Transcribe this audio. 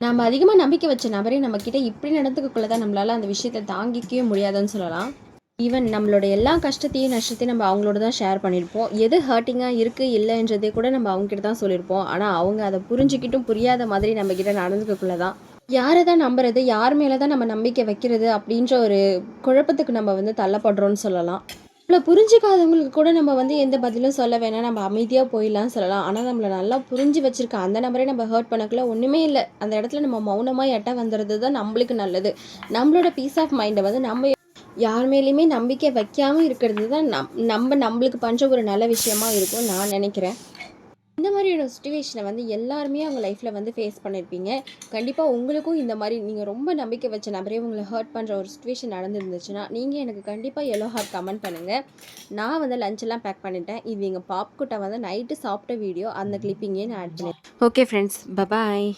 நம்ம அதிகமாக நம்பிக்கை வச்ச நபரே நம்மக்கிட்ட இப்படி நடந்துக்கக்குள்ள தான் நம்மளால் அந்த விஷயத்தை தாங்கிக்கவே முடியாதுன்னு சொல்லலாம். ஈவன் நம்மளோட எல்லா கஷ்டத்தையும் நஷ்டத்தையும் நம்ம அவங்களோட தான் ஷேர் பண்ணியிருப்போம் எது ஹர்ட்டிங்காக இருக்குது இல்லைன்றதே கூட நம்ம அவங்ககிட்ட தான் சொல்லியிருப்போம் ஆனால் அவங்க அதை புரிஞ்சுக்கிட்டும் புரியாத மாதிரி நம்மக்கிட்ட நடந்துக்கக்குள்ள தான் யாரை தான் நம்புறது யார் மேலே தான் நம்ம நம்பிக்கை வைக்கிறது அப்படின்ற ஒரு குழப்பத்துக்கு நம்ம வந்து தள்ளப்படுறோன்னு சொல்லலாம். நம்மளை புரிஞ்சுக்காதவங்களுக்கு கூட நம்ம வந்து எந்த பதிலும் சொல்ல வேணாம். நம்ம அமைதியாக போயிடலாம் சொல்லலாம். ஆனால் நம்மளை நல்லா புரிஞ்சு வச்சுருக்க அந்த நபரே நம்ம ஹர்ட் பண்ணக்குள்ள ஒன்றுமே இல்லை. அந்த இடத்துல நம்ம மௌனமாக எட்ட வந்துடுறது தான் நம்மளுக்கு நல்லது. நம்மளோட பீஸ் ஆஃப் மைண்டை வந்து நம்ம யார் மேலேயுமே நம்பிக்கை வைக்காமல் இருக்கிறது தான் நம் நம்ம நம்மளுக்கு பண்ணுற ஒரு நல்ல விஷயமா இருக்கும் நான் நினைக்கிறேன். இந்த மாதிரியான சுச்சுவேஷனை வந்து எல்லாருமே அவங்க லைஃப்பில் வந்து ஃபேஸ் பண்ணியிருப்பீங்க கண்டிப்பாக உங்களுக்கும் இந்த மாதிரி நீங்கள் ரொம்ப நம்பிக்கை வச்ச நபரே உங்களை ஹர்ட் பண்ணுற ஒரு சுச்சுவேஷன் நடந்துருந்துச்சுன்னா நீங்கள் எனக்கு கண்டிப்பாக எல்லோ ஹார்ட் கமெண்ட் பண்ணுங்கள் நான் வந்து லஞ்செல்லாம் பேக் பண்ணிட்டேன். இது எங்கள் பாப்குட்டை வந்து நைட்டு சாப்பிட்ட வீடியோ அந்த கிளிப்பிங்கே நான் ஆட் பண்ணேன் ஓகே ஃப்ரெண்ட்ஸ் பபாய்